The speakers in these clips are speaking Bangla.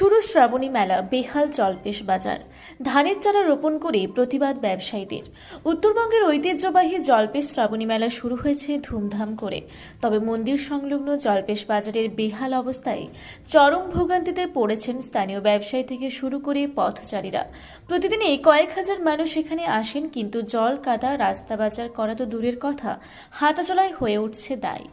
শুরু শ্রাবণী মেলা বেহাল জলপেশ বাজার। ধানের চারা রোপণ করে প্রতিবাদ ব্যবসায়ীদের। উত্তরবঙ্গের ঐতিহ্যবাহী জলপেশ শ্রাবণী মেলা শুরু হয়েছে ধুমধাম করে। তবে মন্দির সংলগ্ন জলপেশ বাজারের বেহাল অবস্থায় চরম ভোগান্তিতে পড়েছেন স্থানীয় ব্যবসায়ী থেকে শুরু করে পথচারীরা। প্রতিদিনই কয়েক হাজার মানুষ এখানে আসেন, কিন্তু জল, কাদা, রাস্তা বাজার করা তো দূরের কথা, হাঁটাচলায় হয়ে উঠছে দায়।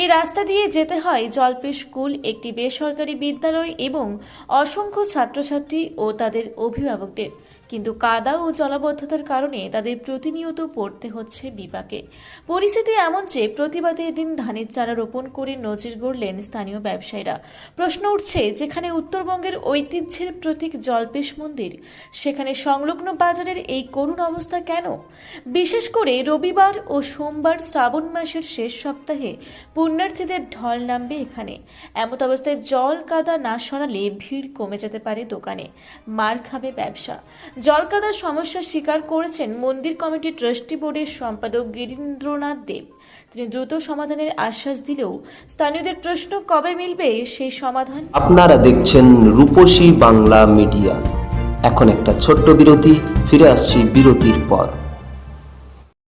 এই রাস্তা দিয়ে যেতে হয় জলপেশ স্কুল, একটি বেসরকারি বিদ্যালয় এবং অসংখ্য ছাত্রছাত্রী ও তাদের অভিভাবকদের। কিন্তু কাদা ও জলাবদ্ধতার কারণে তাদের প্রতিনিয়ত পড়তে হচ্ছে বিপাকে। পরিস্থিতি এমন যে প্রতিবাদে এদিন ধানের চারা রোপণ করে নজির গড়লেন স্থানীয় ব্যবসায়ীরা। প্রশ্ন উঠছে, যেখানে উত্তরবঙ্গের ঐতিহ্যের প্রতীক জলপেশ মন্দির, সেখানে সংলগ্ন বাজারের এই করুণ অবস্থা কেন? বিশেষ করে রবিবার ও সোমবার শ্রাবণ মাসের শেষ সপ্তাহে পুণ্যার্থীদের ঢল নামবে এখানে। এমত অবস্থায় জল কাদা না সরালে ভিড় কমে যেতে পারে দোকানে। মার খাবে ব্যবসা। জল সমস্যা স্বীকার করেছেন মন্দির কমিটি ট্রাস্টি বোর্ডের সম্পাদক গিরীন্দ্রনাথ দেব। তিনি দ্রুত সমাধানের আশ্বাস দিলেও স্থানীয়দের প্রশ্ন কবে মিলবে, সেই সমাধান আপনারা দেখছেন রূপসী বাংলা মিডিয়া। এখন একটা ছোট্ট বিরতি, ফিরে আসছি বিরতির পর।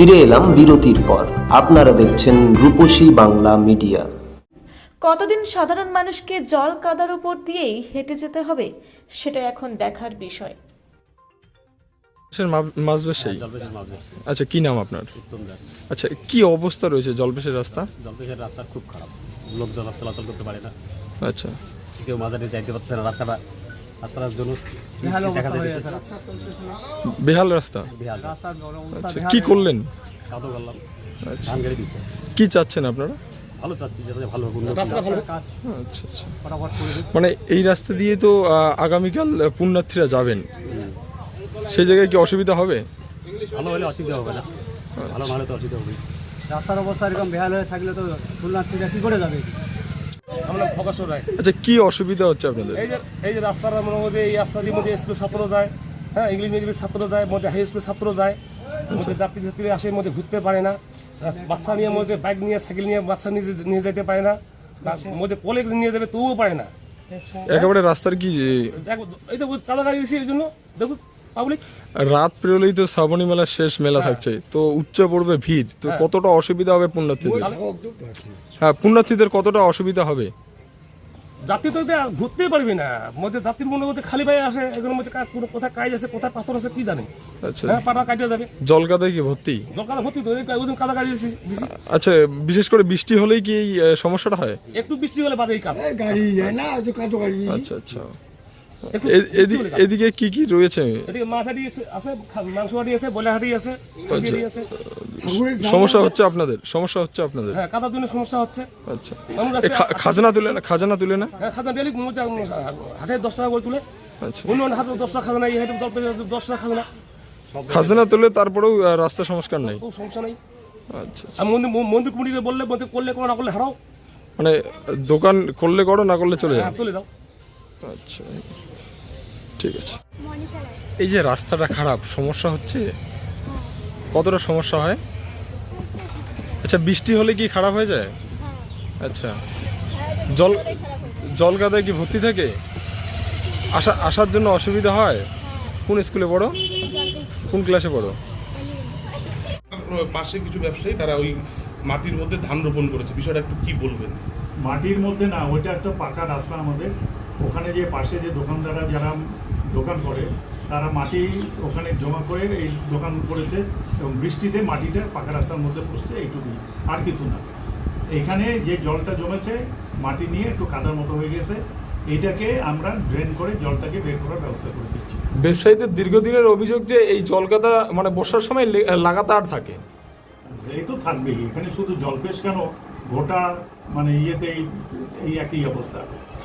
ফিরে এলাম বিরতির পর। আপনারা দেখছেন রূপসী বাংলা মিডিয়া। কতদিন সাধারণ মানুষকে জল কাদার উপর দিয়েই হেঁটে যেতে হবে সেটা এখন দেখার বিষয়। মাঝবেশাই জলপেশের আচ্ছা কি নাম আপনার? আচ্ছা কি অবস্থা রয়েছে জলপেশের রাস্তা? জলপেশের রাস্তা খুব খারাপ। লোক জল চলাচল করতে পারে না। আচ্ছা। কেউ মাঝারে যাইতে পারছে না রাস্তাটা জন্য বেহাল রাস্তা? বিহাল আচ্ছা কি করলেন? কাদো করলাম আচ্ছা। ধান গাড়ি দিচ্ছে কি চাচ্ছেন আপনারা? ভালো চাচ্ছি যাতে ভালো। আচ্ছা আচ্ছা। মানে এই রাস্তা দিয়ে তো আগামীকাল পুণ্যার্থীরা যাবেন। সেই জায়গায় কি অসুবিধা হবে? ভালো হলে অসুবিধা হবে না। ভালো তো অসুবিধা হবে। রাস্তার অবস্থা এরকম বেহাল হয়ে থাকলে তো পুণ্যার্থীরা কি করে যাবে? আমরা প্রকাশ রায় আচ্ছা কি অসুবিধা হচ্ছে আপনাদের? এই যে এই যে রাস্তার মনে হয় যে এই রাস্তা দিয়ে মধ্যে স্কুল ছাত্র যায় হ্যাঁ ইংলিশ মিডিয়ামের ছাত্র যায় মধ্যে হাই স্কুল ছাত্র যায় মধ্যে যাত্রী যাত্রী আসে মধ্যে ঘুরতে পারে না বাচ্চা নিয়ে মধ্যে বাইক নিয়ে সাইকেল নিয়ে বাচ্চা নিয়ে নিয়ে যেতে পারে না মধ্যে কোলে নিয়ে যাবে তবুও পারে না। একেবারে রাস্তার কি দেখো এই তো কাদা গাড়ি দিয়েছি এই জন্য দেখো পাবলিক রাত পেরোলেই তো শ্রাবণী মেলা শেষ মেলা থাকছে তো উচ্চ পড়বে ভিড় তো কতটা অসুবিধা হবে পুণ্যার্থীদের? হ্যাঁ পুণ্যার্থীদের কতটা অসুবিধা হবে? যাত্রী তো ঘুরতেই পারবি না। মধ্যে জাতির মনে মধ্যে খালি পায়ে আসে এগুলোর মধ্যে কাজ কোনো কোথায় কাজ আছে কোথায় পাথর আছে কি জানি? আচ্ছা। হ্যাঁ পাটা কাটে যাবে। জল কাদায় কি ভর্তি জল কাদা ভর্তি তো এই ওজন কাদা গাড়ি। আচ্ছা বিশেষ করে বৃষ্টি হলেই কি এই সমস্যাটা হয়? একটু বৃষ্টি হলে বাদে এই কাজ গাড়ি যায় না কাদা গাড়ি। আচ্ছা আচ্ছা। এদিকে কি কি রয়েছে? এদিকে হাঁটি আছে মাংস হাঁটি আছে বয়লার হাঁটি আছে আছে। সমস্যা হচ্ছে আপনাদের? সমস্যা হচ্ছে আপনাদের? হ্যাঁ কাদার জন্য সমস্যা হচ্ছে। আচ্ছা। খাজনা তুলে না খাজনা তুলে না? হ্যাঁ খাজনা ডেলি হাটে দশ টাকা করে তুলে। আচ্ছা। অন্য হাটে দশ টাকা খাজনা এই হাটে দশ টাকা দশ টাকা খাজনা। খাজনা তুলে তারপরেও রাস্তা সংস্কার নেই? সমস্যা নেই। আচ্ছা আর মন্দির মন্দির কমিটিকে বললে করলে কোনো না করলে হারাও। মানে দোকান করলে করো না করলে চলে হ্যাঁ যাও? তুলে দাও আচ্ছা। ঠিক আছে। এই যে রাস্তাটা খারাপ সমস্যা হচ্ছে? কতটা সমস্যা হয়? আচ্ছা বৃষ্টি হলে কি খারাপ হয়ে যায়? আচ্ছা। জল জল কাদায় কি ভর্তি থাকে? আসা আসার জন্য অসুবিধা হয়? কোন স্কুলে পড়ো? কোন ক্লাসে পড়ো? পাশে কিছু ব্যবসায়ী তারা ওই মাটির মধ্যে ধান রোপণ করেছে। বিষয়টা একটু কি বলবেন? মাটির মধ্যে না ওইটা একটা পাকা রাস্তা আমাদের। ওখানে যে পাশে যে দোকানদাররা যারা দোকান করে তারা মাটি ওখানে জমা করে এই দোকান করেছে এবং বৃষ্টিতে মাটিটা পাকা রাস্তার মধ্যে পড়ছে এইটুকুই আর কিছু না। এখানে যে জলটা জমেছে মাটি নিয়ে একটু কাদার মতো হয়ে গেছে এইটাকে আমরা ড্রেন করে জলটাকে বের করার ব্যবস্থা করে দিচ্ছি। ব্যবসায়ীদের দীর্ঘদিনের অভিযোগ যে এই জলকাদা মানে বর্ষার সময় লাগাতার থাকে। এই তো থাকবেই এখানে শুধু জলপেশ কেন? গোটা মানে ইয়েতে এই- এই একই অবস্থা।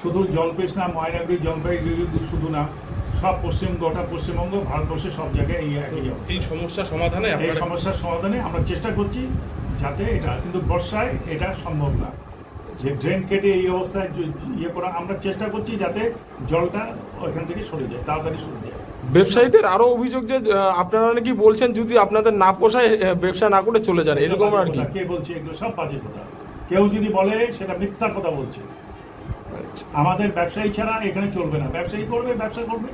শুধু জলপেশ না ময়নাগুড়ি জলপাইগুড়ি শুধু না সব পশ্চিম গোটা পশ্চিমবঙ্গ ভারতবর্ষের সব জায়গায় এই একই এই সমস্যা সমাধানে এই সমস্যার সমাধানে আমরা চেষ্টা করছি যাতে এটা কিন্তু বর্ষায় এটা সম্ভব না। যে ড্রেন কেটে এই অবস্থায় ইয়ে করা আমরা চেষ্টা করছি যাতে জলটা ওইখান থেকে সরে যায় তাড়াতাড়ি সরে যায়। ব্যবসায়ীদের আরও অভিযোগ যে আপনারা নাকি বলছেন যদি আপনাদের না পোষায় ব্যবসা না করে চলে যান এরকম আর কি? কে বলছে এগুলো সব বাজে কথা। কেউ যদি বলে সেটা মিথ্যা কথা বলছে। আমাদের ব্যবসায়ী ছাড়া এখানে চলবে না। ব্যবসায়ী করবে ব্যবসা করবে।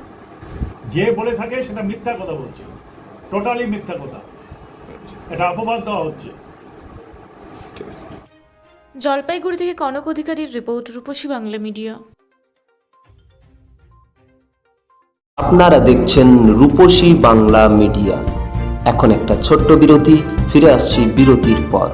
যে বলে থাকে সেটা মিথ্যা কথা বলছে। টোটালি মিথ্যা কথা। এটা অপবাদ দেওয়া হচ্ছে। জলপাইগুড়ি থেকে কনক অধিকারীর রিপোর্ট রূপসী বাংলা মিডিয়া। আপনারা দেখছেন রূপসী বাংলা মিডিয়া। এখন একটা ছোট্ট বিরতি ফিরে আসছি বিরতির পর।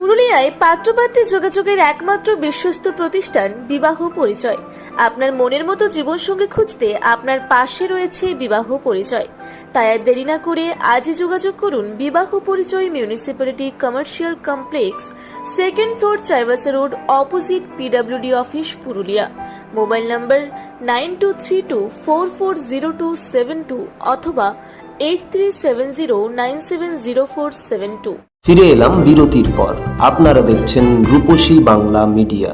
পুরুলিয়ায় পাত্রপাত্রী যোগাযোগের একমাত্র বিশ্বস্ত প্রতিষ্ঠান বিবাহ পরিচয়। আপনার মনের মতো জীবনসঙ্গী খুঁজতে আপনার পাশে রয়েছে বিবাহ পরিচয়। তাই আর দেরি না করে আজই যোগাযোগ করুন বিবাহ পরিচয় municipality commercial complex, second floor Chaibasa road, opposite PWD office, Purulia. Mobile number nine two three two four four zero two seven two অথবা eight three seven zero nine seven zero four seven two. ফিরে এলাম বিরতির পর। আপনারা দেখছেন রূপসী বাংলা মিডিয়া।